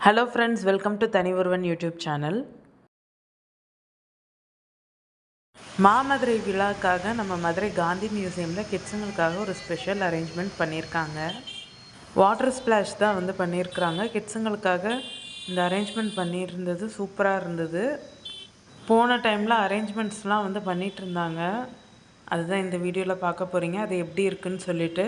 Hello friends welcome to தனி ஒருவன் YouTube channel மாமதுரை விழாக்காக நம்ம மதுரை காந்தி மியூசியமில் கிட்ஸுங்களுக்காக ஒரு ஸ்பெஷல் அரேஞ்ச்மெண்ட் பண்ணியிருக்காங்க வாட்டர் ஸ்ப்ளாஷ் தான் வந்து பண்ணியிருக்கிறாங்க கிட்ஸுங்களுக்காக இந்த அரேஞ்ச்மெண்ட் பண்ணியிருந்தது சூப்பராக இருந்தது. போன டைமில் அரேஞ்ச்மெண்ட்ஸ்லாம் வந்து பண்ணிகிட்டு இருந்தாங்க. அதுதான் இந்த வீடியோவில் பார்க்க போகிறீங்க அது எப்படி இருக்குன்னு சொல்லிட்டு.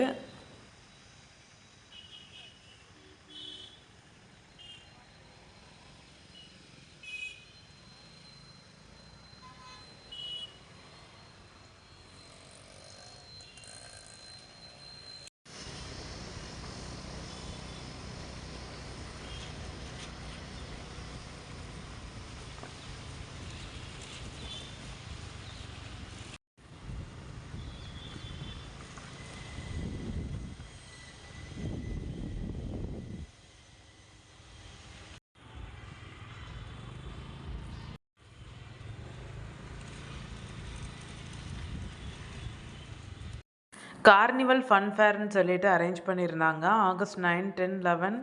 கார்னிவல் ஃபன்ஃபேர்னு சொல்லிட்டு அரேஞ்ச் பண்ணியிருந்தாங்க. ஆகஸ்ட் நைன் டென் லெவன்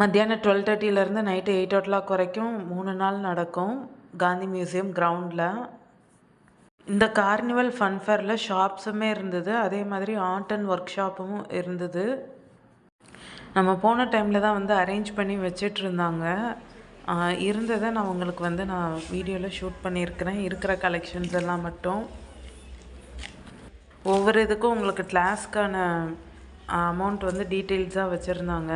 மத்தியானம் டுவெல் தேர்ட்டிலேருந்து நைட்டு எயிட் ஓ கிளாக் வரைக்கும் மூணு நாள் நடக்கும். காந்தி மியூசியம் கிரவுண்டில் இந்த கார்னிவல் ஃபன்ஃபேரில் ஷாப்ஸுமே இருந்தது. அதே மாதிரி ஆர்ட் அண்ட் ஒர்க் ஷாப்பும் இருந்தது. நம்ம போன டைமில் தான் வந்து அரேஞ்ச் பண்ணி வச்சிட்டு இருந்தாங்க இருந்ததை நான் உங்களுக்கு வந்து நான் வீடியோவில் ஷூட் பண்ணியிருக்கிறேன். இருக்கிற கலெக்ஷன்ஸ் எல்லாம் மட்டும். ஒவ்வொரு இதுக்கும் உங்களுக்கு கிளாஸ்க்கான அமௌண்ட் வந்து டீட்டெயில்ஸாக வச்சுருந்தாங்க.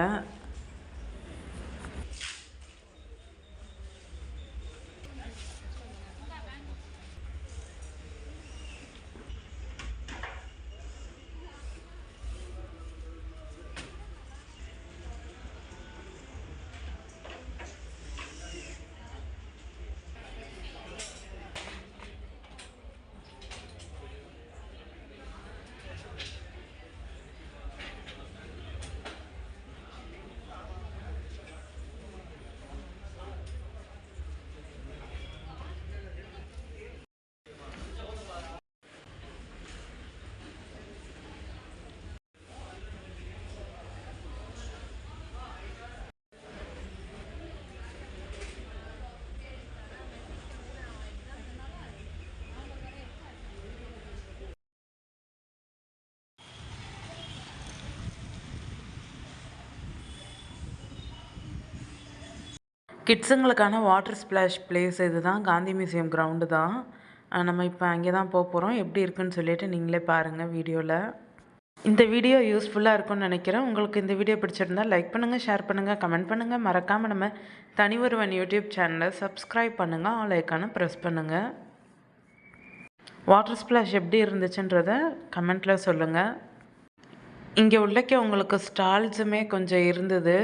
கிட்ஸுங்களுக்கான வாட்டர் ஸ்ப்ளாஷ் பிளேஸ் இது தான் காந்தி மியூசியம் கிரவுண்டு தான். நம்ம இப்போ அங்கே தான் போக போகிறோம் எப்படி இருக்குன்னு சொல்லிட்டு நீங்களே பாருங்கள் வீடியோவில் இந்த வீடியோ யூஸ்ஃபுல்லாக இருக்கும்னு நினைக்கிறேன். உங்களுக்கு இந்த வீடியோ பிடிச்சிருந்தால் லைக் பண்ணுங்கள் ஷேர் பண்ணுங்கள் கமெண்ட் பண்ணுங்கள் மறக்காமல் நம்ம தனி ஒருவன் யூடியூப் சேனலை சப்ஸ்கிரைப் பண்ணுங்கள் ஆல் ஐக்கானை ப்ரெஸ் பண்ணுங்கள் வாட்டர் ஸ்ப்ளாஷ் எப்படி இருந்துச்சுன்றதை கமெண்ட்டில் சொல்லுங்கள் இங்கே உள்ளக்க உங்களுக்கு ஸ்டால்ஸுமே கொஞ்சம் இருந்தது.